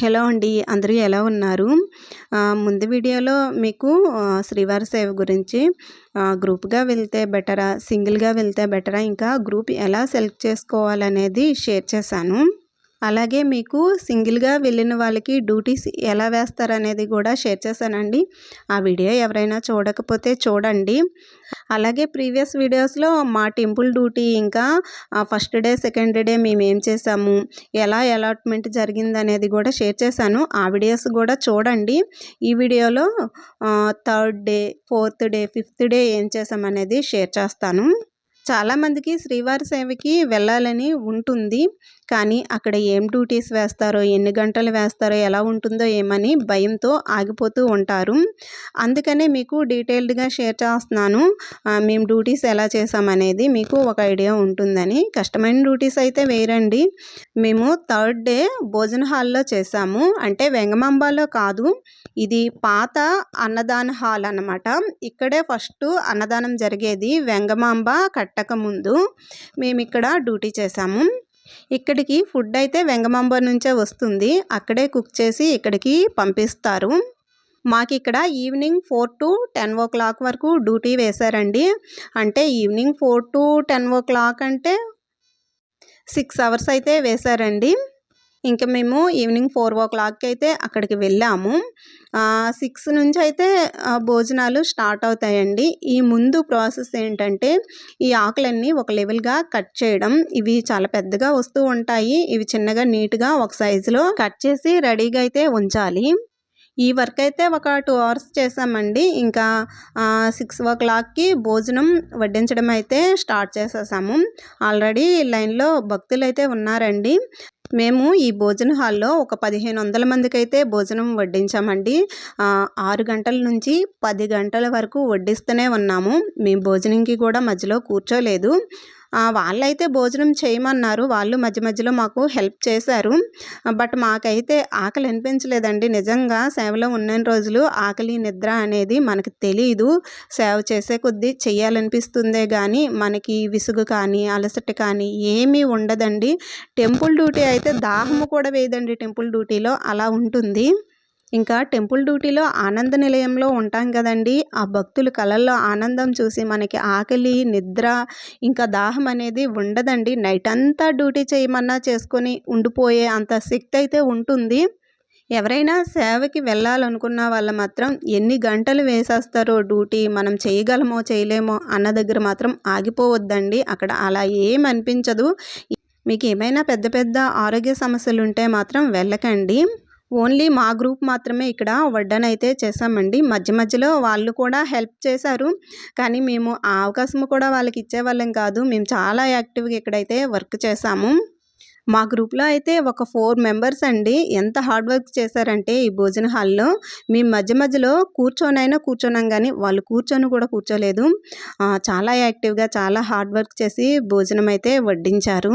Hello అండి అందరూ ఎలా ఉన్నారు? ముందు వీడియోలో మీకు శ్రీవారి సేవ గురించి గ్రూప్గా వెళ్తే బెటరా సింగిల్గా వెళ్తే బెటరా ఇంకా గ్రూప్ ఎలా సెలెక్ట్ చేసుకోవాలనేది షేర్ చేశాను. అలాగే మీకు సింగిల్గా వెళ్ళిన వాళ్ళకి డ్యూటీస్ ఎలా వేస్తారనేది కూడా షేర్ చేశానండి. ఆ వీడియో ఎవరైనా చూడకపోతే చూడండి. అలాగే ప్రీవియస్ వీడియోస్లో మా టెంపుల్ డ్యూటీ ఇంకా ఫస్ట్ డే సెకండ్ డే మేము ఏం చేసాము ఎలా అలాట్మెంట్ జరిగింది అనేది కూడా షేర్ చేశాను. ఆ వీడియోస్ కూడా చూడండి. ఈ వీడియోలో third day fourth day fifth day ఏం చేసామనేది షేర్ చేస్తాను. చాలామందికి శ్రీవారి సేవకి వెళ్ళాలని ఉంటుంది. కానీ అక్కడ ఏం డ్యూటీస్ వేస్తారో ఎన్ని గంటలు వేస్తారో ఎలా ఉంటుందో ఏమని భయంతో ఆగిపోతూ ఉంటారు. అందుకనే మీకు డీటెయిల్డ్గా షేర్ చేస్తున్నాను. మేము డ్యూటీస్ ఎలా చేసామనేది మీకు ఒక ఐడియా ఉంటుందని. కష్టమైన డ్యూటీస్ అయితే వేరండి. మేము థర్డ్ డే భోజన హాల్లో చేసాము అంటే వెంగమాంబాలో కాదు ఇది పాత అన్నదాన హాల్ అనమాట ఇక్కడే ఫస్ట్ అన్నదానం జరిగేది వెంగమాంబ కట్టక ముందు మేము ఇక్కడ డ్యూటీ చేసాము ఇక్కడికి ఫుడ్ అయితే వెంగమాంబ నుంచే వస్తుంది. అక్కడే కుక్ చేసి ఇక్కడికి పంపిస్తారు. మాకు ఇక్కడ evening four to ten o'clock వరకు డ్యూటీ వేశారండి. అంటే evening four to ten o'clock అంటే సిక్స్ అవర్స్ అయితే వేశారండి. ఇంకా మేము ఈవినింగ్ ఫోర్ ఓ క్లాక్కి అయితే అక్కడికి వెళ్ళాము. సిక్స్ నుంచి అయితే భోజనాలు స్టార్ట్ అవుతాయండి. ఈ ముందు ప్రాసెస్ ఏంటంటే ఈ ఆకులన్నీ ఒక లెవెల్గా కట్ చేయడం. ఇవి చాలా పెద్దగా వస్తూ ఉంటాయి. ఇవి చిన్నగా నీట్గా ఒక సైజులో కట్ చేసి రెడీగా అయితే ఉంచాలి. ఈ వర్క్ అయితే ఒక టూ అవర్స్ చేసామండి. ఇంకా సిక్స్ ఓ క్లాక్కి భోజనం వడ్డించడం అయితే స్టార్ట్ చేసేసాము. ఆల్రెడీ లైన్లో భక్తులు అయితే ఉన్నారండి. మేము ఈ భోజన హాల్లో ఒక పదిహేను వందల మందికైతే భోజనం వడ్డించామండి. ఆరు గంటల నుంచి పది గంటల వరకు వడ్డిస్తూనే ఉన్నాము. మేము భోజనంకి కూడా మధ్యలో కూర్చోలేదు. వాళ్ళైతే భోజనం చేయమన్నారు. వాళ్ళు మధ్య మధ్యలో మాకు హెల్ప్ చేశారు. బట్ మాకైతే ఆకలి అనిపించలేదండి. నిజంగా సేవలో ఉన్న రోజులు ఆకలి నిద్ర అనేది మనకు తెలియదు సేవ చేసే కొద్దీ చెయ్యాలనిపిస్తుందే కానీ మనకి విసుగు కానీ అలసట కానీ ఏమీ ఉండదండి. టెంపుల్ డ్యూటీ అయితే దాహము కూడా వేయదండి. టెంపుల్ డ్యూటీలో అలా ఉంటుంది. ఇంకా టెంపుల్ డ్యూటీలో ఆనంద నిలయంలో ఉంటాం కదండి. ఆ భక్తులు కళల్లో ఆనందం చూసి మనకి ఆకలి నిద్ర ఇంకా దాహం అనేది ఉండదండి. నైట్ అంతా డ్యూటీ చేయమన్నా చేసుకొని ఉండిపోయే అంత శక్తి అయితే ఉంటుంది. ఎవరైనా సేవకి వెళ్ళాలనుకున్న వాళ్ళు మాత్రం ఎన్ని గంటలు వేసేస్తారో డ్యూటీ మనం చేయగలమో చేయలేమో అన్న దగ్గర మాత్రం ఆగిపోవద్దండి. అక్కడ అలా ఏం అనిపించదు. మీకు ఏమైనా పెద్ద పెద్ద ఆరోగ్య సమస్యలు ఉంటే మాత్రం వెళ్ళకండి. ఓన్లీ మా గ్రూప్ మాత్రమే ఇక్కడ వడ్డనైతే చేసామండి మధ్య మధ్యలో వాళ్ళు కూడా హెల్ప్ చేశారు. కానీ మేము ఆ అవకాశం కూడా వాళ్ళకి ఇచ్చేవాళ్ళం కాదు. మేము చాలా యాక్టివ్గా ఇక్కడైతే వర్క్ చేసాము మా గ్రూప్లో అయితే ఒక ఫోర్ మెంబర్స్ అండి. ఎంత హార్డ్ వర్క్ చేశారంటే ఈ భోజన హాల్లో మేము మధ్య మధ్యలో కూర్చొనైనా కూర్చున్నాం కానీ వాళ్ళు కూర్చొని కూడా కూర్చోలేదు. చాలా యాక్టివ్గా చాలా హార్డ్ వర్క్ చేసి భోజనం అయితే వడ్డించారు.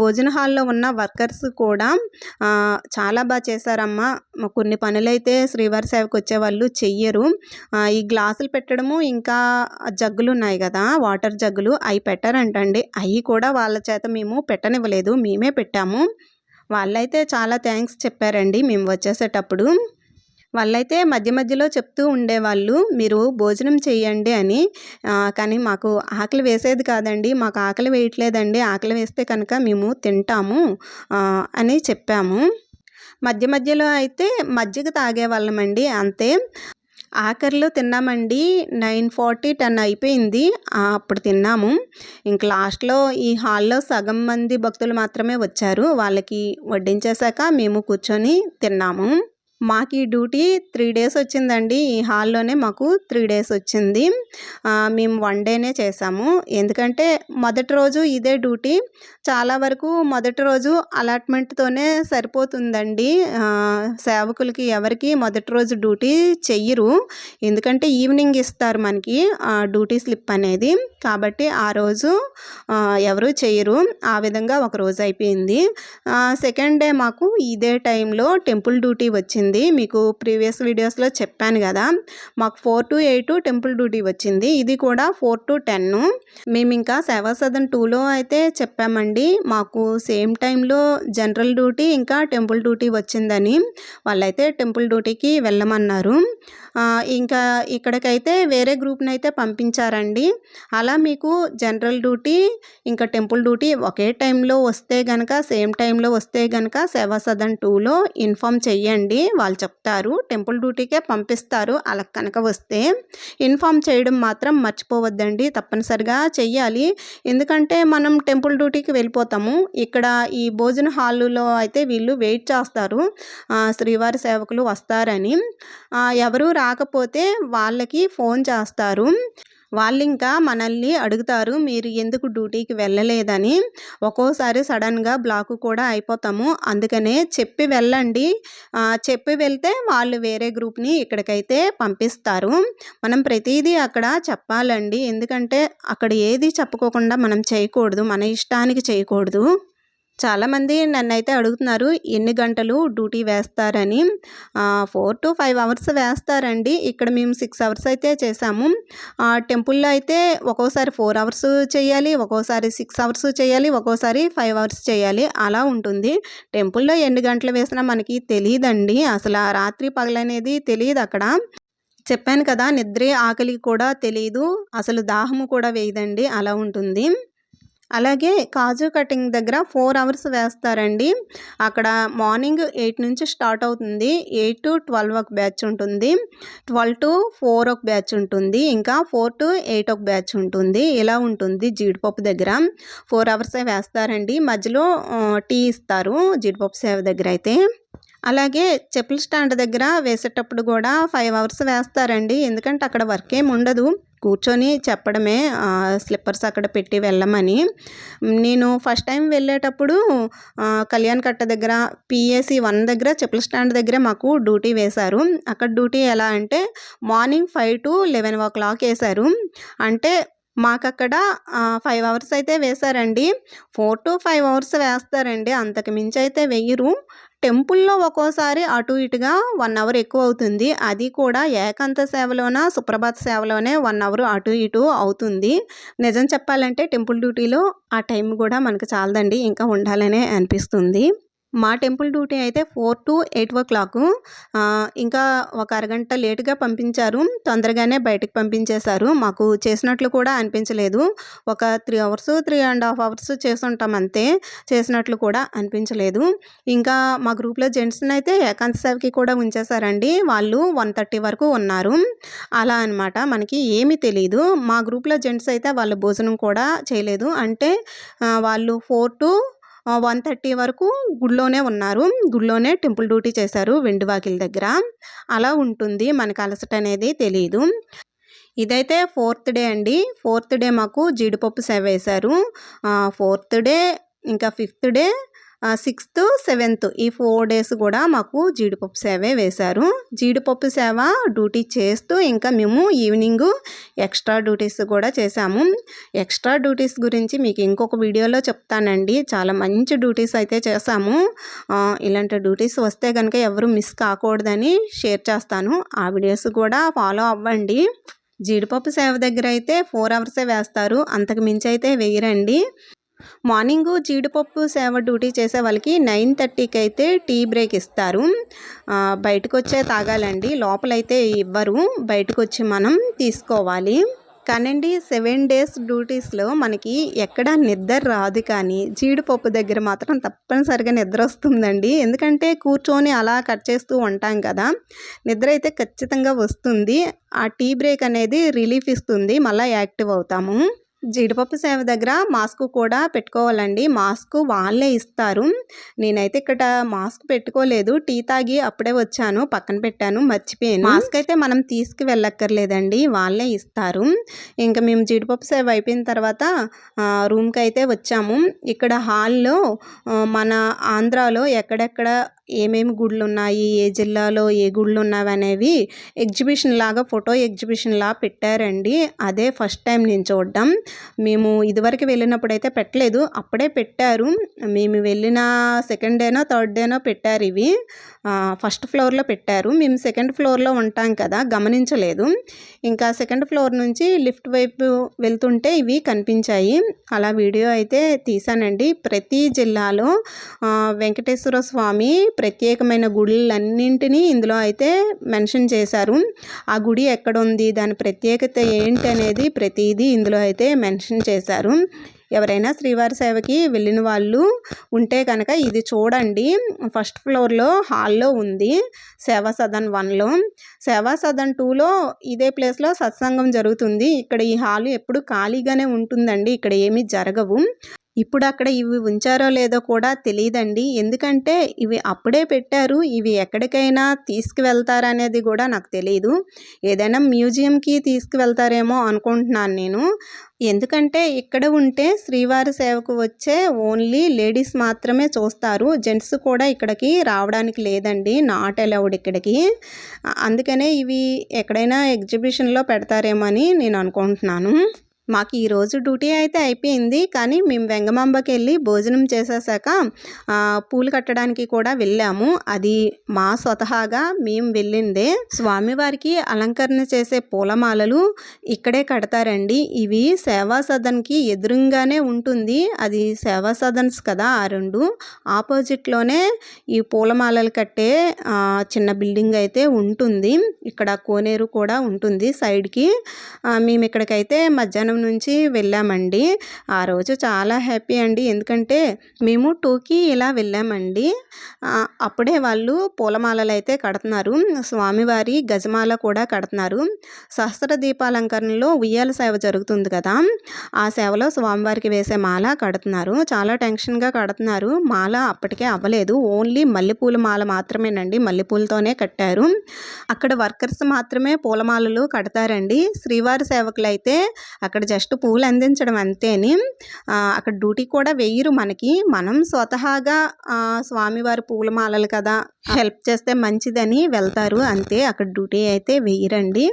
భోజన హాల్లో ఉన్న వర్కర్స్ కూడా చాలా బాగా చేశారమ్మా. కొన్ని పనులైతే శ్రీవారి సేవకు వచ్చేవాళ్ళు చెయ్యరు ఈ గ్లాసులు పెట్టడము ఇంకా జగ్గులు ఉన్నాయి కదా వాటర్ జగ్గులు అవి పెట్టారంటండి. అవి కూడా వాళ్ళ చేత మేము పెట్టనివ్వలేదు మేమే పెట్టాము. వాళ్ళైతే చాలా థ్యాంక్స్ చెప్పారండి మేము వచ్చేసేటప్పుడు. వాళ్ళైతే మధ్య మధ్యలో చెప్తూ ఉండేవాళ్ళు మీరు భోజనం చేయండి అని. కానీ మాకు ఆకలి వేసేది కాదండి మాకు ఆకలి వేయట్లేదండి ఆకలి వేస్తే కనుక మేము తింటాము అని చెప్పాము. మధ్య మధ్యలో అయితే మజ్జిగ తాగేవాళ్ళమండి అంతే. ఆఖరిలో తిన్నామండి నైన్ ఫార్టీ టెన్ అయిపోయింది అప్పుడు తిన్నాము. ఇంక లాస్ట్లో ఈ హాల్లో సగం మంది భక్తులు మాత్రమే వచ్చారు వాళ్ళకి వడ్డించేశాక మేము కూర్చొని తిన్నాము. మాకు ఈ డ్యూటీ త్రీ డేస్ వచ్చిందండి. ఈ హాల్లోనే మాకు త్రీ డేస్ వచ్చింది. మేము వన్ డేనే చేసాము ఎందుకంటే మొదటి రోజు ఇదే డ్యూటీ. చాలా వరకు మొదటి రోజు అలాట్మెంట్తోనే సరిపోతుందండి. సేవకులకి ఎవరికి మొదటి రోజు డ్యూటీ చెయ్యరు. ఎందుకంటే ఈవినింగ్ ఇస్తారు మనకి డ్యూటీ స్లిప్ అనేది. కాబట్టి ఆ రోజు ఎవరు చేయరు ఆ విధంగా ఒక రోజు అయిపోయింది. సెకండ్ డే మాకు ఇదే టైంలో టెంపుల్ డ్యూటీ వచ్చింది. వచ్చింది. మీకు ప్రీవియస్ వీడియోస్లో చెప్పాను కదా మాకు four to eight temple duty వచ్చింది. ఇది కూడా ఫోర్ టు టెన్. మేము ఇంకా సేవా సదన్ టూలో అయితే చెప్పామండి. మాకు సేమ్ టైంలో జనరల్ డ్యూటీ ఇంకా టెంపుల్ డ్యూటీ వచ్చిందని. వాళ్ళైతే టెంపుల్ డ్యూటీకి వెళ్ళమన్నారు. ఇంకా ఇక్కడికైతే వేరే గ్రూప్ని అయితే పంపించారండి. అలా మీకు జనరల్ డ్యూటీ ఇంకా టెంపుల్ డ్యూటీ ఒకే టైంలో వస్తే గనక సేమ్ టైంలో వస్తే గనక సేవా సదన్ టూలో ఇన్ఫామ్ చెయ్యండి. వాళ్ళు చెప్తారు. టెంపుల్ డ్యూటీకే పంపిస్తారు. అలా కనుక వస్తే ఇన్ఫామ్ చేయడం మాత్రం మర్చిపోవద్దండి. తప్పనిసరిగా చెయ్యాలి. ఎందుకంటే మనం టెంపుల్ డ్యూటీకి వెళ్ళిపోతాము. ఇక్కడ ఈ భోజన హాలులో అయితే వీళ్ళు వెయిట్ చేస్తారు. శ్రీవారి సేవకులు వస్తారని. ఎవరు రాకపోతే వాళ్ళకి ఫోన్ చేస్తారు. వాళ్ళు ఇంకా మనల్ని అడుగుతారు మీరు ఎందుకు డ్యూటీకి వెళ్ళలేదని? ఒక్కోసారి సడన్గా బ్లాక్ కూడా అయిపోతాము. అందుకనే చెప్పి వెళ్ళండి. చెప్పి వెళ్తే వాళ్ళు వేరే గ్రూప్ని ఇక్కడికైతే పంపిస్తారు. మనం ప్రతిదీ అక్కడ చెప్పాలండి. ఎందుకంటే అక్కడ ఏది చెప్పుకోకుండా మనం చేయకూడదు. మన ఇష్టానికి చేయకూడదు. చాలామంది నన్ను అయితే అడుగుతున్నారు ఎన్ని గంటలు డ్యూటీ వేస్తారని? ఫోర్ టు ఫైవ్ అవర్స్ వేస్తారండి. ఇక్కడ మేము సిక్స్ అవర్స్ అయితే చేసాము టెంపుల్లో అయితే ఒక్కోసారి ఫోర్ అవర్స్ చేయాలి ఒక్కోసారి సిక్స్ అవర్స్ చేయాలి ఒక్కోసారి ఫైవ్ అవర్స్ చేయాలి. అలా ఉంటుంది. టెంపుల్లో ఎన్ని గంటలు వేసినా మనకి తెలియదండి. అసలు ఆ రాత్రి పగలనేది తెలియదు అక్కడ. చెప్పాను కదా నిద్రే ఆకలి కూడా తెలియదు అసలు దాహము కూడా వేయదండి. అలా ఉంటుంది. అలాగే కాజు కటింగ్ దగ్గర ఫోర్ అవర్స్ వేస్తారండి. అక్కడ మార్నింగ్ ఎయిట్ నుంచి స్టార్ట్ అవుతుంది. ఎయిట్ టు ట్వెల్వ్ ఒక బ్యాచ్ ఉంటుంది. ట్వెల్వ్ టు ఫోర్ ఒక బ్యాచ్ ఉంటుంది. ఇంకా ఫోర్ టు ఎయిట్ ఒక బ్యాచ్ ఉంటుంది. ఇలా ఉంటుంది జీడిపప్పు దగ్గర. ఫోర్ అవర్సే వేస్తారండి. మధ్యలో టీ ఇస్తారు జీడిపప్పు సేవ దగ్గర అయితే. అలాగే చెప్పుల స్టాండ్ దగ్గర వేసేటప్పుడు కూడా ఫైవ్ అవర్స్ వేస్తారండి. ఎందుకంటే అక్కడ వర్క్ ఏమి ఉండదు. కూర్చొని చెప్పడమే స్లిప్పర్స్ అక్కడ పెట్టి వెళ్ళమని. నేను ఫస్ట్ టైం వెళ్ళేటప్పుడు కళ్యాణ్ కట్ట దగ్గర పిఎస్సి వన్ దగ్గర చెప్పుల స్టాండ్ దగ్గర మాకు డ్యూటీ వేశారు. అక్కడ డ్యూటీ ఎలా అంటే morning five to eleven o'clock వేశారు. అంటే మాకు అక్కడ ఫైవ్ అవర్స్ అయితే వేశారండి. ఫోర్ టు ఫైవ్ అవర్స్ వేస్తారండి. అంతకు మించి అయితే వెయ్యరు టెంపుల్లో ఒక్కోసారి అటు ఇటుగా వన్ అవర్ ఎక్కువ అవుతుంది అది కూడా ఏకాంత సేవలోన సుప్రభాత సేవలోనే వన్ అవర్ అటు ఇటు అవుతుంది. నిజం చెప్పాలంటే టెంపుల్ డ్యూటీలో ఆ టైం కూడా మనకు చాలదండి. ఇంకా ఉండాలనే అనిపిస్తుంది. మా టెంపుల్ డ్యూటీ అయితే four to eight o'clock. ఇంకా ఒక అరగంట లేటుగా పంపించారు. తొందరగానే బయటకు పంపించేశారు. మాకు చేసినట్లు కూడా అనిపించలేదు. ఒక three hours three and half hours చేస్తుంటాం అంతే. చేసినట్లు కూడా అనిపించలేదు. ఇంకా మా గ్రూప్లో జెంట్స్ని అయితే ఏకాంత సేవకి కూడా ఉంచేశారండి. వాళ్ళు వన్ థర్టీ వరకు ఉన్నారు. అలా అన్నమాట. మనకి ఏమీ తెలియదు మా గ్రూప్లో జెంట్స్ అయితే వాళ్ళు భోజనం కూడా చేయలేదు. అంటే వాళ్ళు ఫోర్ టు వన్ థర్టీ వరకు గుడిలోనే ఉన్నారు. గుడిలోనే టెంపుల్ డ్యూటీ చేశారు వెండివాకిల దగ్గర. అలా ఉంటుంది. మనకు అలసట అనేది తెలియదు ఇదైతే ఫోర్త్ డే అండి. ఫోర్త్ డే మాకు జీడిపప్పు సేవ వేశారు. ఫోర్త్ డే ఇంకా ఫిఫ్త్ డే సిక్స్త్ సెవెంత్ ఈ ఫోర్ డేస్ కూడా మాకు జీడిపప్పు సేవే వేశారు. జీడిపప్పు సేవ డ్యూటీ చేస్తూ ఇంకా మేము ఈవినింగ్ ఎక్స్ట్రా డ్యూటీస్ కూడా చేశాము. ఎక్స్ట్రా డ్యూటీస్ గురించి మీకు ఇంకొక వీడియోలో చెప్తానండి. చాలా మంచి డ్యూటీస్ అయితే చేశాము. ఇలాంటి డ్యూటీస్ వస్తే కనుక ఎవరు మిస్ కాకూడదని షేర్ చేస్తాను. ఆ వీడియోస్ కూడా ఫాలో అవ్వండి. జీడిపప్పు సేవ దగ్గర అయితే ఫోర్ అవర్సే వేస్తారు. అంతకు మించి అయితే వేయరండి. మార్నింగ్ జీడిపప్పు సేవ డ్యూటీ చేసే వాళ్ళకి నైన్ థర్టీకి అయితే టీ బ్రేక్ ఇస్తారు. బయటకు వచ్చే తాగాలండి. లోపలైతే ఇవ్వరు. బయటకు వచ్చి మనం తీసుకోవాలి. కానండి సెవెన్ డేస్ డ్యూటీస్లో మనకి ఎక్కడ నిద్ర రాదు కానీ జీడిపప్పు దగ్గర మాత్రం తప్పనిసరిగా నిద్ర వస్తుందండి. ఎందుకంటే కూర్చొని అలా కట్ చేస్తూ ఉంటాం కదా నిద్ర అయితే ఖచ్చితంగా వస్తుంది. ఆ టీ బ్రేక్ అనేది రిలీఫ్ ఇస్తుంది. మళ్ళీ యాక్టివ్ అవుతాము. జీడిపప్పు సేవ దగ్గర మాస్క్ కూడా పెట్టుకోవాలండి. మాస్క్ వాళ్ళే ఇస్తారు. నేనైతే ఇక్కడ మాస్క్ పెట్టుకోలేదు. టీ తాగి అప్పుడే వచ్చాను. పక్కన పెట్టాను. మర్చిపోయాను. మాస్క్ అయితే మనం తీసుకు వెళ్ళక్కర్లేదండి వాళ్ళే ఇస్తారు. ఇంకా మేము జీడిపప్పు సేవ అయిపోయిన తర్వాత రూమ్కి అయితే వచ్చాము. ఇక్కడ హాల్లో మన ఆంధ్రాలో ఎక్కడెక్కడ ఏమేమి గుళ్ళు ఉన్నాయి ఏ జిల్లాలో ఏ గుళ్ళు ఉన్నవి అనేవి ఎగ్జిబిషన్ లాగా ఫోటో ఎగ్జిబిషన్ లా పెట్టారండి. అదే ఫస్ట్ టైం నేను చూడడం. మేము ఇదివరకు వెళ్ళినప్పుడు అయితే పెట్టలేదు. అప్పుడే పెట్టారు. మేము వెళ్ళిన సెకండ్ డేనో థర్డ్ డేనో పెట్టారు ఇవి. ఫస్ట్ ఫ్లోర్లో పెట్టారు. మేము సెకండ్ ఫ్లోర్లో ఉంటాం కదా గమనించలేదు. ఇంకా సెకండ్ ఫ్లోర్ నుంచి లిఫ్ట్ వైపు వెళ్తుంటే ఇవి కనిపించాయి. అలా వీడియో అయితే తీసానండి ప్రతి జిల్లాలో వెంకటేశ్వర స్వామి ప్రత్యేకమైన గుళ్ళన్నింటినీ ఇందులో అయితే మెన్షన్ చేశారు. ఆ గుడి ఎక్కడ ఉంది దాని ప్రత్యేకత ఏంటి అనేది ప్రతిదీ ఇందులో అయితే మెన్షన్ చేశారు. ఎవరైనా శ్రీవారి సేవకి వెళ్ళిన వాళ్ళు ఉంటే కనుక ఇది చూడండి. ఫస్ట్ ఫ్లోర్లో హాల్లో ఉంది. సేవా సదన్ వన్లో. సేవా సదన్ టూలో ఇదే ప్లేస్లో సత్సంగం జరుగుతుంది. ఇక్కడ ఈ హాల్ ఎప్పుడు ఖాళీగానే ఉంటుందండి. ఇక్కడ ఏమీ జరగవు. ఇప్పుడు అక్కడ ఇవి ఉంచారో లేదో కూడా తెలియదండి ఎందుకంటే ఇవి అప్పుడే పెట్టారు. ఇవి ఎక్కడికైనా తీసుకువెళ్తారనేది కూడా నాకు తెలియదు ఏదైనా మ్యూజియంకి తీసుకువెళ్తారేమో అనుకుంటున్నాను నేను. ఎందుకంటే ఇక్కడ ఉంటే శ్రీవారి సేవకు వచ్చే ఓన్లీ లేడీస్ మాత్రమే చూస్తారు. జెంట్స్ కూడా ఇక్కడికి రావడానికి లేదండి. నాట్ అలౌడ్ ఇక్కడికి. అందుకనే ఇవి ఎక్కడైనా ఎగ్జిబిషన్లో పెడతారేమో అని నేను అనుకుంటున్నాను. మాకు ఈరోజు డ్యూటీ అయితే అయిపోయింది. కానీ మేము వెంగమాంబకి వెళ్ళి భోజనం చేసేసాక పూలు కట్టడానికి కూడా వెళ్ళాము. అది మా స్వతహాగా మేము వెళ్ళిందే. స్వామివారికి అలంకరణ చేసే పూలమాలలు ఇక్కడే కడతారండి. ఇవి సేవా సదన్కి ఎదురుగానే ఉంటుంది. అది సేవా సదన్స్ కదా ఆ రెండు. ఆపోజిట్లోనే ఈ పూలమాలలు కట్టే చిన్న బిల్డింగ్ అయితే ఉంటుంది. ఇక్కడ కోనేరు కూడా ఉంటుంది సైడ్కి. మేము ఇక్కడికైతే మధ్యాహ్నం నుంచి వెళ్ళామండి. ఆ రోజు చాలా హ్యాపీ అండి. ఎందుకంటే మేము టూకి ఇలా వెళ్ళామండి. అప్పుడే వాళ్ళు పూలమాలలు అయితే కడుతున్నారు. స్వామివారి గజమాల కూడా కడుతున్నారు. సహస్ర దీపాలంకరణలో ఉయ్యాల సేవ జరుగుతుంది కదా. ఆ సేవలో స్వామివారికి వేసే మాల కడుతున్నారు. చాలా టెన్షన్గా కడుతున్నారు. మాల అప్పటికే అవ్వలేదు. ఓన్లీ మల్లెపూల మాల మాత్రమేనండి. మల్లెపూలతోనే కట్టారు. అక్కడ వర్కర్స్ మాత్రమే పూలమాలలు కడతారండి. శ్రీవారి సేవకులు అయితే అక్కడ జస్ట్ పూలు అందించడం అంతేని. అక్కడ డ్యూటీ కూడా వేయరు మనకి. మనం స్వతహాగా స్వామివారి పూలమాలలు కదా హెల్ప్ చేస్తే మంచిదని వెళ్తారు. అంతే అక్కడ డ్యూటీ అయితే వెయ్యరండి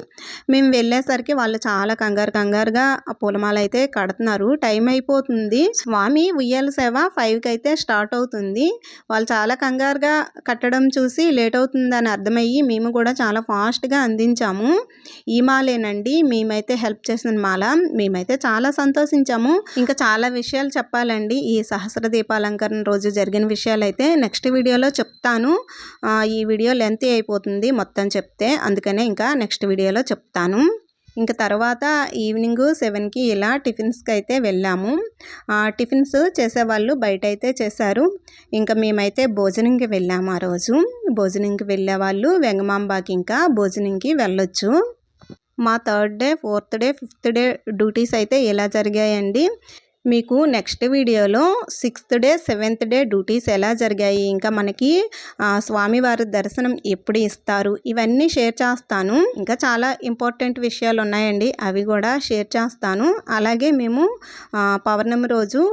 మేము వెళ్ళేసరికి వాళ్ళు చాలా కంగారు కంగారుగా పూలమాల అయితే కడుతున్నారు. టైం అయిపోతుంది. స్వామి ఉయ్యాల సేవ ఫైవ్కి అయితే స్టార్ట్ అవుతుంది. వాళ్ళు చాలా కంగారుగా కట్టడం చూసి లేట్ అవుతుందని అర్థమయ్యి మేము కూడా చాలా ఫాస్ట్గా అందించాము. ఈ మాలేనండి మేమైతే హెల్ప్ చేసిన మాల. మేమైతే చాలా సంతోషించాము. ఇంకా చాలా విషయాలు చెప్పాలండి. ఈ సహస్ర దీపాలంకరణ రోజు జరిగిన విషయాలు అయితే నెక్స్ట్ వీడియోలో చెప్తాను. ఈ వీడియో లెంత్ అయిపోతుంది మొత్తం చెప్తే. అందుకనే ఇంకా నెక్స్ట్ వీడియోలో చెప్తాను. ఇంకా తర్వాత ఈవినింగ్ సెవెన్కి ఇలా టిఫిన్స్కి అయితే వెళ్ళాము టిఫిన్స్ చేసేవాళ్ళు బయట అయితే చేశారు. ఇంకా మేమైతే భోజనంకి వెళ్ళాము ఆ రోజు. భోజనంకి వెళ్ళే వాళ్ళు వెంగమాంబాకి ఇంకా భోజనంకి వెళ్ళొచ్చు. మా third day fourth day fifth day duties అయితే ఎలా జరిగాయండి? మీకు నెక్స్ట్ వీడియోలో sixth day seventh day duties ఎలా జరిగాయి? ఇంకా మనకి స్వామివారి దర్శనం ఎప్పుడు ఇస్తారు? ఇవన్నీ షేర్ చేస్తాను. ఇంకా చాలా ఇంపార్టెంట్ విషయాలు ఉన్నాయండి. అవి కూడా షేర్ చేస్తాను. అలాగే మేము పౌర్ణమి రోజు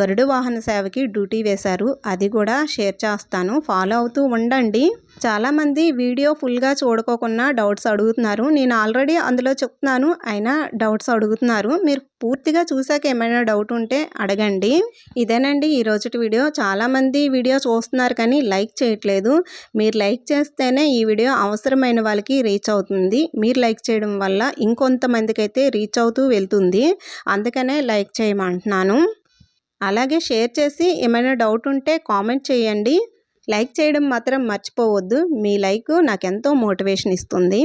గరుడు వాహన సేవకి డ్యూటీ వేశారు. అది కూడా షేర్ చేస్తాను. ఫాలో అవుతూ ఉండండి. చాలామంది వీడియో ఫుల్గా చూడకోకుండా డౌట్స్ అడుగుతున్నారు. నేను ఆల్రెడీ అందులో చెప్తున్నాను అయినా డౌట్స్ అడుగుతున్నారు. మీరు పూర్తిగా చూసాక ఏమైనా డౌట్ ఉంటే అడగండి. ఇదేనండి ఈరోజు వీడియో. చాలామంది వీడియో చూస్తున్నారు కానీ లైక్ చేయట్లేదు. మీరు లైక్ చేస్తేనే ఈ వీడియో అవసరమైన వాళ్ళకి రీచ్ అవుతుంది. మీరు లైక్ చేయడం వల్ల ఇంకొంతమందికి అయితే రీచ్ అవుతూ వెళ్తుంది. అందుకనే లైక్ చేయమంటున్నాను. అలాగే షేర్ చేసి ఏమైనా డౌట్ ఉంటే కామెంట్ చేయండి. లైక్ చేయడం మాత్రం మర్చిపోవద్దు. మీ లైక్ నాకెంతో మోటివేషన్ ఇస్తుంది.